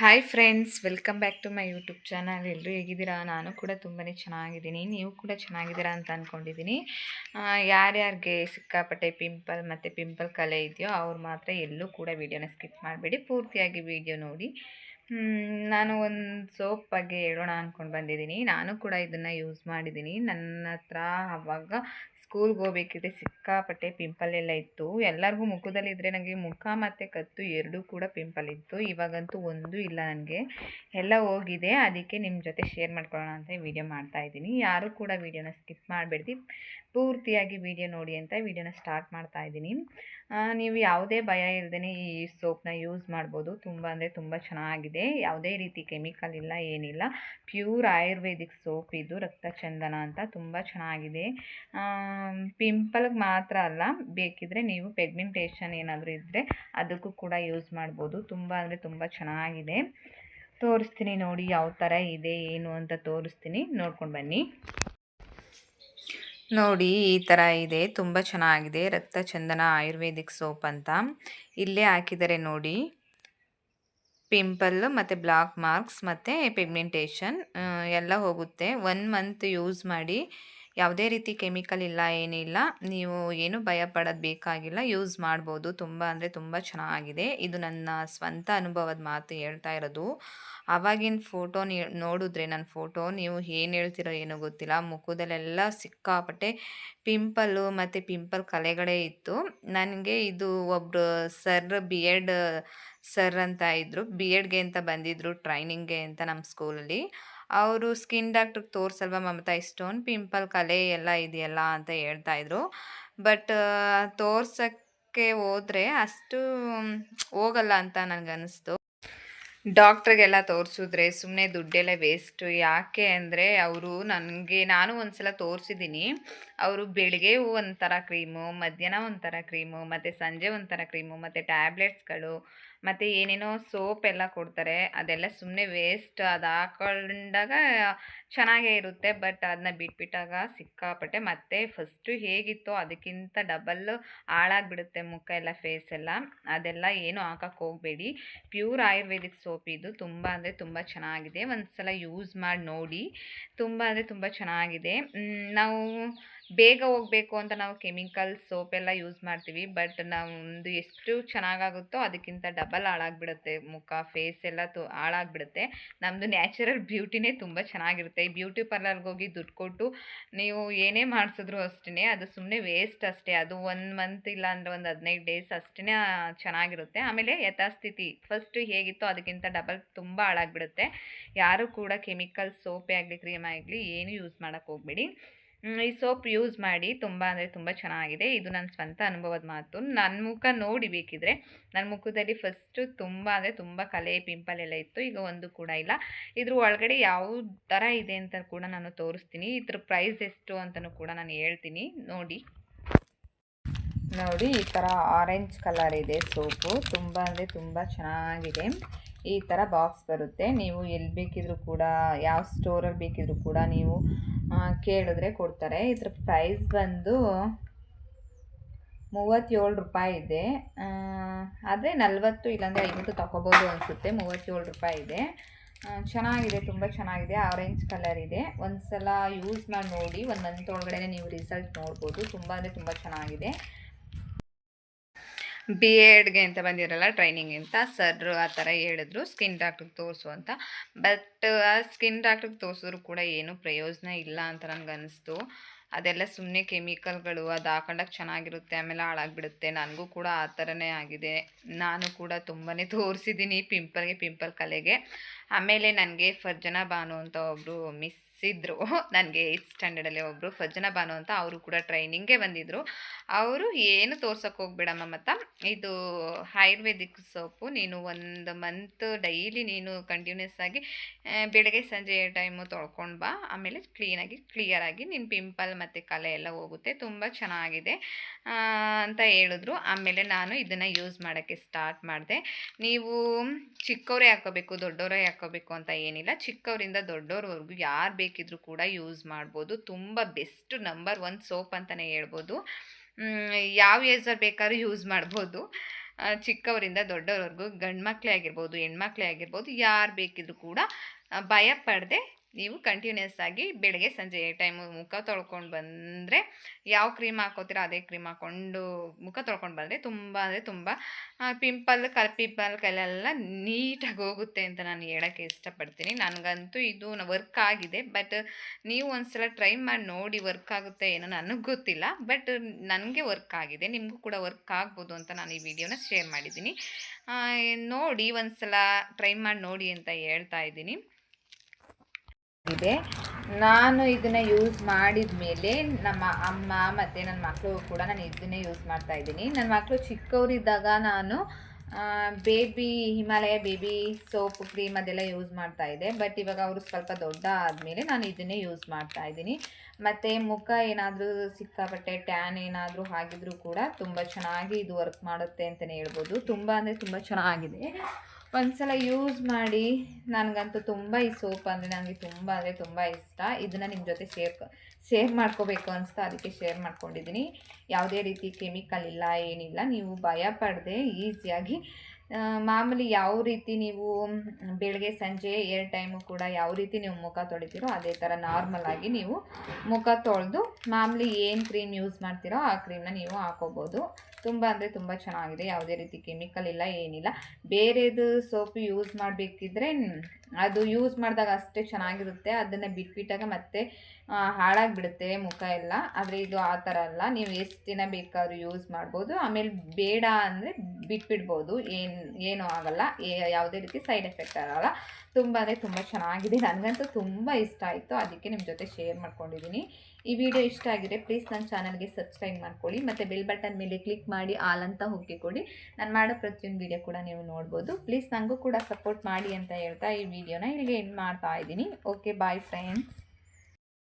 Hi friends welcome back to my YouTube channel ಎಲ್ಲರೂ ಹೇಗಿದ್ದೀರಾ? ನಾನು ಕೂಡ ತುಂಬಾ ಚೆನ್ನಾಗಿದ್ದೀನಿ. ನೀವು ಕೂಡ ಚೆನ್ನಾಗಿದ್ದೀರಾ ಅಂತ ಅಂದ್ಕೊಂಡಿದ್ದೀನಿ ಯಾರ್ಯಾರಿಗೆ ಸಿಕ್ಕಾಪಟ್ಟೆ ಪಿಂಪಲ್ ಮತ್ತು ಪಿಂಪಲ್ ಕಲೆ ಇದೆಯೋ ಅವ್ರು ಮಾತ್ರ ಎಲ್ಲೂ ಕೂಡ ವೀಡಿಯೋನ ಸ್ಕಿಪ್ ಮಾಡಬೇಡಿ. ಪೂರ್ತಿಯಾಗಿ ವೀಡಿಯೋ ನೋಡಿ. ನಾನು ಒಂದು ಸೋಪ್ ಬಗ್ಗೆ ಹೇಳೋಣ ಅಂದ್ಕೊಂಡು ಬಂದಿದ್ದೀನಿ. ನಾನು ಕೂಡ ಇದನ್ನು ಯೂಸ್ ಮಾಡಿದ್ದೀನಿ. ನನ್ನ ಹತ್ರ ಆವಾಗ ಸ್ಕೂಲ್ಗೆ ಹೋಗ್ಬೇಕಿದ್ರೆ ಸಿಕ್ಕಾಪಟ್ಟೆ ಪಿಂಪಲ್ ಎಲ್ಲ ಇತ್ತು. ಎಲ್ಲರಿಗೂ ಮುಖದಲ್ಲಿದ್ದರೆ ನನಗೆ ಮುಖ ಮತ್ತು ಕತ್ತು ಎರಡೂ ಕೂಡ ಪಿಂಪಲ್ ಇತ್ತು. ಇವಾಗಂತೂ ಒಂದೂ ಇಲ್ಲ ನನಗೆ ಎಲ್ಲ ಹೋಗಿದೆ. ಅದಕ್ಕೆ ನಿಮ್ಮ ಜೊತೆ ಶೇರ್ ಮಾಡ್ಕೊಳ್ಳೋಣ ಅಂತ ವಿಡಿಯೋ ಮಾಡ್ತಾ ಇದ್ದೀನಿ. ಯಾರೂ ಕೂಡ ವಿಡಿಯೋನ ಸ್ಕಿಪ್ ಮಾಡಬೇಡಿ ಪೂರ್ತಿಯಾಗಿ ವಿಡಿಯೋ ನೋಡಿ ಅಂತ ವಿಡಿಯೋನ ಸ್ಟಾರ್ಟ್ ಮಾಡ್ತಾ ಇದ್ದೀನಿ. ನೀವು ಯಾವುದೇ ಭಯ ಇಲ್ಲದೇ ಈ ಸೋಪ್ನ ಯೂಸ್ ಮಾಡ್ಬೋದು. ತುಂಬ ಅಂದರೆ ತುಂಬ ಚೆನ್ನಾಗಿದೆ. ಯಾವುದೇ ರೀತಿ ಕೆಮಿಕಲ್ ಇಲ್ಲ, ಏನಿಲ್ಲ. ಪ್ಯೂರ್ ಆಯುರ್ವೇದಿಕ್ ಸೋಪ್ ಇದು, ರಕ್ತಚಂದನ ಅಂತ ತುಂಬ ಚೆನ್ನಾಗಿದೆ. ಪಿಂಪಲ್ಗೆ ಮಾತ್ರ ಅಲ್ಲ, ಬೇಕಿದ್ರೆ ನೀವು ಪೆಗ್ಮೆಂಟೇಷನ್ ಏನಾದರೂ ಇದ್ದರೆ ಅದಕ್ಕೂ ಕೂಡ ಯೂಸ್ ಮಾಡ್ಬೋದು. ತುಂಬ ಅಂದರೆ ತುಂಬ ಚೆನ್ನಾಗಿದೆ. ತೋರಿಸ್ತೀನಿ ನೋಡಿ, ಯಾವ ಥರ ಇದೆ, ಏನು ಅಂತ ತೋರಿಸ್ತೀನಿ. ನೋಡ್ಕೊಂಡು ಬನ್ನಿ. ನೋಡಿ, ಈ ಥರ ಇದೆ. ತುಂಬ ಚೆನ್ನಾಗಿದೆ. ರಕ್ತ ಚಂದನ ಆಯುರ್ವೇದಿಕ್ ಸೋಪ್ ಅಂತ. ಇಲ್ಲೇ ಹಾಕಿದರೆ ನೋಡಿ. ಪಿಂಪಲ್ ಮತ್ತು ಬ್ಲಾಕ್ ಮಾರ್ಕ್ಸ್ ಮತ್ತು ಪಿಗ್ಮೆಂಟೇಷನ್ ಎಲ್ಲ ಹೋಗುತ್ತೆ. ಒನ್ ಮಂತ್ ಯೂಸ್ ಮಾಡಿ ಯಾವುದೇ ರೀತಿ ಕೆಮಿಕಲ್ ಇಲ್ಲ ಏನಿಲ್ಲ ನೀವು ಏನು ಭಯ ಪಡೋದು ಬೇಕಾಗಿಲ್ಲ. ಯೂಸ್ ಮಾಡ್ಬೋದು. ತುಂಬ ಅಂದರೆ ತುಂಬ ಚೆನ್ನಾಗಿದೆ. ಇದು ನನ್ನ ಸ್ವಂತ ಅನುಭವದ ಮಾತು ಹೇಳ್ತಾ ಇರೋದು. ಆವಾಗಿನ ಫೋಟೋ ನೀ, ನೋಡಿದ್ರೆ ನನ್ನ ಫೋಟೋ, ನೀವು ಏನು ಹೇಳ್ತಿರೋ ಏನೋ ಗೊತ್ತಿಲ್ಲ. ಮುಖದಲ್ಲೆಲ್ಲ ಸಿಕ್ಕಾಪಟ್ಟೆ ಪಿಂಪಲ್ಲು ಮತ್ತು ಪಿಂಪಲ್ ಕಲೆಗಳೇ ಇತ್ತು. ನನಗೆ ಇದು ಒಬ್ಬರು ಸರ್ ಬಿ ಎಡ್ ಸರ್ ಅಂತ ಇದ್ದರು ಬಿ ಎಡ್ಗೆ ಅಂತ ಬಂದಿದ್ದರು ಟ್ರೈನಿಂಗ್ಗೆ ಅಂತ ನಮ್ಮ ಸ್ಕೂಲಲ್ಲಿ. ಅವರು ಸ್ಕಿನ್ ಡಾಕ್ಟ್ರಿಗೆ ತೋರಿಸಲ್ವ ಮಮತಾ ಇಷ್ಟೋನ್ ಪಿಂಪಲ್ ಕಲೆ ಎಲ್ಲ ಇದೆಯಲ್ಲ ಅಂತ ಹೇಳ್ತಾ ಇದ್ರು. ಬಟ್ ತೋರ್ಸೋಕ್ಕೆ ಹೋದರೆ ಅಷ್ಟು ಹೋಗಲ್ಲ ಅಂತ ನನಗನ್ನಿಸ್ತು ಡಾಕ್ಟ್ರಿಗೆಲ್ಲ ತೋರಿಸಿದ್ರೆ ಸುಮ್ಮನೆ ದುಡ್ಡೆಲ್ಲ ವೇಸ್ಟು, ಯಾಕೆ ಅಂದರೆ ಅವರು ನನಗೆ, ನಾನು ಒಂದು ಸಲ ತೋರಿಸಿದ್ದೀನಿ. ಅವರು ಬೆಳಿಗ್ಗೆ ಒಂಥರ ಕ್ರೀಮು, ಮಧ್ಯಾಹ್ನ ಒಂಥರ ಕ್ರೀಮು, ಮತ್ತು ಸಂಜೆ ಒಂಥರ ಕ್ರೀಮು, ಮತ್ತು ಟ್ಯಾಬ್ಲೆಟ್ಸ್ಗಳು, ಮತ್ತು ಏನೇನೋ ಸೋಪ್ ಎಲ್ಲ ಕೊಡ್ತಾರೆ. ಅದೆಲ್ಲ ಸುಮ್ಮನೆ ವೇಸ್ಟ್. ಅದು ಹಾಕೊಂಡಾಗ ಚೆನ್ನಾಗೇ ಇರುತ್ತೆ, ಬಟ್ ಅದನ್ನ ಬಿಟ್ಬಿಟ್ಟಾಗ ಸಿಕ್ಕಾಪಟ್ಟೆ ಮತ್ತೆ ಫಸ್ಟು ಹೇಗಿತ್ತೋ ಅದಕ್ಕಿಂತ ಡಬಲ್ ಹಾಳಾಗಿಬಿಡುತ್ತೆ ಮುಖ ಎಲ್ಲ ಫೇಸ್ ಎಲ್ಲ ಅದೆಲ್ಲ ಏನು ಹಾಕಕ್ಕೆ ಹೋಗಬೇಡಿ. ಪ್ಯೂರ್ ಆಯುರ್ವೇದಿಕ್ ಸೋಪ್ ಇದು ತುಂಬ ಅಂದರೆ ತುಂಬ ಚೆನ್ನಾಗಿದೆ. ಒಂದು ಸಲ ಯೂಸ್ ಮಾಡಿ ನೋಡಿ. ತುಂಬ ಅಂದರೆ ತುಂಬ ಚೆನ್ನಾಗಿದೆ. ನಾವು ಬೇಗ ಹೋಗಬೇಕು ಅಂತ ನಾವು ಕೆಮಿಕಲ್ ಸೋಪ್ ಎಲ್ಲ ಯೂಸ್ ಮಾಡ್ತೀವಿ, ಬಟ್ ನಮ್ಮದು ಎಷ್ಟು ಚೆನ್ನಾಗಾಗುತ್ತೋ ಅದಕ್ಕಿಂತ ಡಬಲ್ ಹಾಳಾಗ್ಬಿಡುತ್ತೆ. ಮುಖ ಫೇಸ್ ಎಲ್ಲ ತು, ಹಾಳಾಗ್ಬಿಡುತ್ತೆ. ನಮ್ಮದು ನ್ಯಾಚುರಲ್ ಬ್ಯೂಟಿನೇ ತುಂಬ ಚೆನ್ನಾಗಿರುತ್ತೆ. ಈ ಬ್ಯೂಟಿ ಪಾರ್ಲರ್ಗೆ ಹೋಗಿ ದುಡ್ಡು ಕೊಟ್ಟು ನೀವು ಏನೇ ಮಾಡಿಸಿದ್ರು ಅಷ್ಟೇ ಅದು ಸುಮ್ಮನೆ ವೇಸ್ಟ್ ಅಷ್ಟೇ. ಅದು ಒಂದು ಮಂತ್ ಇಲ್ಲ ಅಂದರೆ ಒಂದು ಹದಿನೈದು ಡೇಸ್ ಅಷ್ಟೇ ಚೆನ್ನಾಗಿರುತ್ತೆ. ಆಮೇಲೆ ಯಥಾಸ್ಥಿತಿ ಫಸ್ಟ್ ಹೇಗಿತ್ತೋ ಅದಕ್ಕಿಂತ ಡಬಲ್ ತುಂಬ ಹಾಳಾಗ್ಬಿಡುತ್ತೆ. ಯಾರು ಕೂಡ ಕೆಮಿಕಲ್ ಸೋಪೇ ಆಗಲಿ, ಕ್ರೀಮ್ ಆಗಲಿ, ಏನು ಯೂಸ್ ಮಾಡೋಕ್ಕೆ ಹೋಗಬೇಡಿ. ಈ ಸೋಪ್ ಯೂಸ್ ಮಾಡಿ ತುಂಬ ಅಂದರೆ ತುಂಬ ಚೆನ್ನಾಗಿದೆ. ಇದು ನನ್ನ ಸ್ವಂತ ಅನುಭವದ ಮಾತು. ನನ್ನ ಮುಖ ನೋಡಿ ಬೇಕಿದ್ರೆ ನನ್ನ ಮುಖದಲ್ಲಿ ಫಸ್ಟು ತುಂಬ ಅಂದರೆ ತುಂಬ ಕಲೆ ಪಿಂಪಲ್ ಎಲ್ಲ ಇತ್ತು. ಈಗ ಒಂದು ಕೂಡ ಇಲ್ಲ. ಇದ್ರ ಒಳಗಡೆ ಯಾವ ಥರ ಇದೆ ಅಂತ ಕೂಡ ನಾನು ತೋರಿಸ್ತೀನಿ. ಇದ್ರ ಪ್ರೈಸ್ ಎಷ್ಟು ಅಂತಲೂ ಕೂಡ ನಾನು ಹೇಳ್ತೀನಿ. ನೋಡಿ. ನೋಡಿ, ಈ ಥರ ಆರೆಂಜ್ ಕಲರ್ ಇದೆ ಸೋಪು. ತುಂಬ ಅಂದರೆ ತುಂಬ ಚೆನ್ನಾಗಿದೆ. ಈ ಥರ ಬಾಕ್ಸ್ ಬರುತ್ತೆ. ನೀವು ಎಲ್ಲಿ ಬೇಕಿದ್ರೂ ಕೂಡ, ಯಾವ ಸ್ಟೋರಲ್ಲಿ ಬೇಕಿದ್ರೂ ಕೂಡ ನೀವು ಕೇಳಿದ್ರೆ ಕೊಡ್ತಾರೆ. ಇದ್ರ ಪ್ರೈಸ್ ಬಂದು ಮೂವತ್ತೇಳು ರೂಪಾಯಿ ಇದೆ. ಆದರೆ ನಲ್ವತ್ತು ಇಲ್ಲಾಂದರೆ ಐವತ್ತು ತಗೋಬೋದು ಅನಿಸುತ್ತೆ. ಮೂವತ್ತೇಳು ರೂಪಾಯಿ ಇದೆ. ಚೆನ್ನಾಗಿದೆ, ತುಂಬ ಚೆನ್ನಾಗಿದೆ. ಆರೆಂಜ್ ಕಲರ್ ಇದೆ. ಒಂದು ಸಲ ಯೂಸ್ ಮಾಡಿ ನೋಡಿ. ಒಂದು ಮಂತ್ ಒಳಗಡೆ ನೀವು ರಿಸಲ್ಟ್ ನೋಡ್ಬೋದು. ತುಂಬ ಅಂದರೆ ತುಂಬ ಚೆನ್ನಾಗಿದೆ. ಬಿ ಎಡ್ಗೆ ಅಂತ ಬಂದಿರಲ್ಲ ಟ್ರೈನಿಂಗ್ ಅಂತ ಸರ್ ಆ ಥರ ಹೇಳಿದ್ರು ಸ್ಕಿನ್ ಡಾಕ್ಟ್ರಿಗೆ ತೋರಿಸು ಅಂತ. ಬಟ್ ಆ ಸ್ಕಿನ್ ಡಾಕ್ಟ್ರಿಗೆ ತೋರಿಸಿದ್ರು ಕೂಡ ಏನು ಪ್ರಯೋಜನ ಇಲ್ಲ ಅಂತ ನನಗೆ ಅನ್ನಿಸ್ತು ಅದೆಲ್ಲ ಸುಮ್ಮನೆ ಕೆಮಿಕಲ್ಗಳು ಅದು ಹಾಕೊಂಡಾಗ ಚೆನ್ನಾಗಿರುತ್ತೆ, ಆಮೇಲೆ ಹಾಳಾಗ್ಬಿಡುತ್ತೆ. ನನಗೂ ಕೂಡ ಆ ಥರನೇ ಆಗಿದೆ. ನಾನು ಕೂಡ ತುಂಬಾ ತೋರಿಸಿದ್ದೀನಿ ಪಿಂಪಲ್ಗೆ ಪಿಂಪಲ್ ಕಲೆಗೆ. ಆಮೇಲೆ ನನಗೆ ಫರ್ಜನಾ ಬಾನು ಅಂತ ಒಬ್ಬರು ಮಿಸ್ ಇದ್ದರು ನನಗೆ ಏಯ್ತ್ ಸ್ಟ್ಯಾಂಡರ್ಡಲ್ಲಿ ಒಬ್ಬರು ಫಜ್ಜನ ಬಾನು ಅಂತ ಅವರು ಕೂಡ ಟ್ರೈನಿಂಗೇ ಬಂದಿದ್ದರು ಅವರು ಏನು ತೋರ್ಸೋಕೆ ಹೋಗ್ಬೇಡಮ್ಮ ಮತ್ತು, ಇದು ಆಯುರ್ವೇದಿಕ್ ಸೋಪು, ನೀನು ಒಂದು ಮಂತ್ ಡೈಲಿ ನೀನು ಕಂಟಿನ್ಯೂಸ್ ಆಗಿ ಬೆಳಗ್ಗೆ ಸಂಜೆ ಟೈಮು ತೊಳ್ಕೊಂಡು ಬಾ, ಆಮೇಲೆ ಕ್ಲೀನಾಗಿ ಕ್ಲಿಯರಾಗಿ ನಿನ್ನ ಪಿಂಪಲ್ ಮತ್ತು ಕಲೆ ಎಲ್ಲ ಹೋಗುತ್ತೆ, ತುಂಬ ಚೆನ್ನಾಗಿದೆ ಅಂತ ಹೇಳಿದ್ರು. ಆಮೇಲೆ ನಾನು ಇದನ್ನು ಯೂಸ್ ಮಾಡೋಕ್ಕೆ ಸ್ಟಾರ್ಟ್ ಮಾಡಿದೆ. ನೀವು ಚಿಕ್ಕವರೇ ಹಾಕೋಬೇಕು ದೊಡ್ಡವರೇ ಹಾಕೋಬೇಕು ಅಂತ ಏನಿಲ್ಲ, ಚಿಕ್ಕವರಿಂದ ದೊಡ್ಡವ್ರವರೆಗೂ ಯಾರು ಬೇಕಿದ್ರೂ ಕೂಡ ಯೂಸ್ ಮಾಡ್ಬೋದು. ತುಂಬ ಬೆಸ್ಟ್ ನಂಬರ್ ಒನ್ ಸೋಪ್ ಅಂತಲೇ ಹೇಳ್ಬೋದು. ಯಾವ ಏಜಲ್ಲಿ ಬೇಕಾದ್ರೂ ಯೂಸ್ ಮಾಡ್ಬೋದು. ಚಿಕ್ಕವರಿಂದ ದೊಡ್ಡವರೆಗೂ ಗಂಡು ಮಕ್ಕಳೇ ಆಗಿರ್ಬೋದು, ಹೆಣ್ಮಕ್ಳೇ ಆಗಿರ್ಬೋದು, ಯಾರು ಬೇಕಿದ್ರೂ ಕೂಡ ಭಯ ಪಡದೆ ನೀವು ಕಂಟಿನ್ಯೂಸ್ ಆಗಿ ಬೆಳಗ್ಗೆ ಸಂಜೆ ಟೈಮು ಮುಖ ತೊಳ್ಕೊಂಡು ಬಂದರೆ ಯಾವ ಕ್ರೀಮ್ ಹಾಕೋತೀರೋ ಅದೇ ಕ್ರೀಮ್ ಹಾಕ್ಕೊಂಡು ಮುಖ ತೊಳ್ಕೊಂಡು ಬಂದರೆ ತುಂಬ ಅಂದರೆ ತುಂಬ ಪಿಂಪಲ್ ಕಲ್ ಪಿಂಪಲ್ ಕೈಲೆಲ್ಲ ನೀಟಾಗಿ ಹೋಗುತ್ತೆ ಅಂತ ನಾನು ಹೇಳೋಕ್ಕೆ ಇಷ್ಟಪಡ್ತೀನಿ. ನನಗಂತೂ ಇದು ವರ್ಕ್ ಆಗಿದೆ. ಬಟ್ ನೀವು ಒಂದ್ಸಲ ಟ್ರೈ ಮಾಡಿ ನೋಡಿ ವರ್ಕ್ ಆಗುತ್ತೆ ಏನೋ ನನಗೆ ಗೊತ್ತಿಲ್ಲ. ಬಟ್ ನನಗೆ ವರ್ಕ್ ಆಗಿದೆ. ನಿಮಗೂ ಕೂಡ ವರ್ಕ್ ಆಗ್ಬೋದು ಅಂತ ನಾನು ಈ ವಿಡಿಯೋನ ಶೇರ್ ಮಾಡಿದ್ದೀನಿ. ನೋಡಿ ಒಂದ್ಸಲ ಟ್ರೈ ಮಾಡಿ ನೋಡಿ ಅಂತ ಹೇಳ್ತಾ ಇದ್ದೀನಿ. ಇದೆ. ನಾನು ಇದನ್ನು ಯೂಸ್ ಮಾಡಿದ ಮೇಲೆ ನಮ್ಮ ಅಮ್ಮ ಮತ್ತು ನನ್ನ ಮಕ್ಕಳು ಕೂಡ ನಾನು ಇದನ್ನೇ ಯೂಸ್ ಮಾಡ್ತಾ ಇದ್ದೀನಿ. ನನ್ನ ಮಕ್ಕಳು ಚಿಕ್ಕವರಿದ್ದಾಗ ನಾನು baby Himalaya baby soap cream ಅದೆಲ್ಲ ಯೂಸ್ ಮಾಡ್ತಾ ಇದ್ದೆ. ಬಟ್ ಇವಾಗ ಅವರು ಸ್ವಲ್ಪ ದೊಡ್ಡ ಆದಮೇಲೆ ನಾನು ಇದನ್ನೇ ಯೂಸ್ ಮಾಡ್ತಾ ಇದ್ದೀನಿ. ಮತ್ತು ಮುಖ ಏನಾದರೂ ಸಿಕ್ಕಾಪಟ್ಟೆ ಟ್ಯಾನ್ ಏನಾದರೂ ಆಗಿದ್ರೂ ಕೂಡ ತುಂಬ ಚೆನ್ನಾಗಿ ಇದು ವರ್ಕ್ ಮಾಡುತ್ತೆ ಅಂತಲೇ ಹೇಳ್ಬೋದು. ತುಂಬ ಅಂದರೆ ತುಂಬ ಚೆನ್ನಾಗಿದೆ. ಒಂದ್ಸಲ ಯೂಸ್ ಮಾಡಿ, ನನಗಂತೂ ತುಂಬ ಈ ಸೋಪ್ ಅಂದರೆ ನನಗೆ ತುಂಬ ಅಂದರೆ ತುಂಬ ಇಷ್ಟ. ಇದನ್ನು ನಿಮ್ಮ ಜೊತೆ ಶೇರ್ ಶೇರ್ ಮಾಡ್ಕೋಬೇಕು ಅನಿಸ್ತಾ ಅದಕ್ಕೆ ಶೇರ್ ಮಾಡ್ಕೊಂಡಿದ್ದೀನಿ ಯಾವುದೇ ರೀತಿ ಕೆಮಿಕಲ್ ಇಲ್ಲ, ಏನಿಲ್ಲ, ನೀವು ಭಯ ಪಡದೆ ಈಸಿಯಾಗಿ ಮಾಮೂಲಿ ಯಾವ ರೀತಿ ನೀವು ಬೆಳಗ್ಗೆ ಸಂಜೆ ಎರಡು ಟೈಮು ಕೂಡ ಯಾವ ರೀತಿ ನೀವು ಮುಖ ತೊಳಿತೀರೋ ಅದೇ ಥರ ನಾರ್ಮಲ್ ಆಗಿ ನೀವು ಮುಖ ತೊಳೆದು ಮಾಮೂಲಿ ಏನು ಕ್ರೀಮ್ ಯೂಸ್ ಮಾಡ್ತೀರೋ ಆ ಕ್ರೀಮ್ನ ನೀವು ಹಾಕೋಬೋದು. ತುಂಬ ಅಂದರೆ ತುಂಬ ಚೆನ್ನಾಗಿದೆ. ಯಾವುದೇ ರೀತಿ ಕೆಮಿಕಲ್ ಇಲ್ಲ, ಏನಿಲ್ಲ. ಬೇರೆದು ಸೋಪ್ ಯೂಸ್ ಮಾಡಬೇಕಿದ್ರೆ, ಅದು ಯೂಸ್ ಮಾಡಿದಾಗ ಅಷ್ಟೇ ಚೆನ್ನಾಗಿರುತ್ತೆ. ಅದನ್ನು ಬಿಟ್ಬಿಟ್ಟಾಗ ಮತ್ತೆ ಹಾಳಾಗ್ಬಿಡುತ್ತೆ ಮುಖ ಎಲ್ಲ. ಆದರೆ ಇದು ಆ ಥರ ಅಲ್ಲ. ನೀವು ಎಷ್ಟು ದಿನ ಬೇಕಾದ್ರೂ ಯೂಸ್ ಮಾಡ್ಬೋದು. ಆಮೇಲೆ ಬೇಡ ಅಂದರೆ ಬಿಟ್ಬಿಡ್ಬೋದು. ಏನು, ಏನೂ ಆಗಲ್ಲ. ಯಾವುದೇ ರೀತಿ ಸೈಡ್ ಎಫೆಕ್ಟ್ ಆಗಲ್ಲ. ತುಂಬ ಅಂದರೆ ತುಂಬ ಚೆನ್ನಾಗಿದೆ. ನನಗಂತೂ ತುಂಬ ಇಷ್ಟ ಆಯಿತು. ಅದಕ್ಕೆ ನಿಮ್ಮ ಜೊತೆ ಶೇರ್ ಮಾಡ್ಕೊಂಡಿದ್ದೀನಿ ಈ ವಿಡಿಯೋ ಇಷ್ಟ ಆಗಿದೆ ಪ್ಲೀಸ್ ನನ್ನ ಚಾನಲ್ಗೆ ಸಬ್ಸ್ಕ್ರೈಬ್ ಮಾಡ್ಕೊಳ್ಳಿ. ಮತ್ತು ಬೆಲ್ ಬಟನ್ ಮೇಲೆ ಕ್ಲಿಕ್ ಮಾಡಿ ಆಲ್ ಅಂತ ಕೊಡಿ ನಾನು ಮಾಡೋ ಪ್ರತಿಯೊಂದು ವಿಡಿಯೋ ಕೂಡ ನೀವು ನೋಡ್ಬೋದು. ಪ್ಲೀಸ್ ನನಗೂ ಕೂಡ ಸಪೋರ್ಟ್ ಮಾಡಿ ಅಂತ ಹೇಳ್ತಾ ಈ ವಿಡಿಯೋನ ಇಲ್ಲಿಗೆ ಎಂಡ್ ಮಾಡ್ತಾ ಇದ್ದೀನಿ ಓಕೆ ಬಾಯ್ ಫ್ರೆಂಡ್ಸ್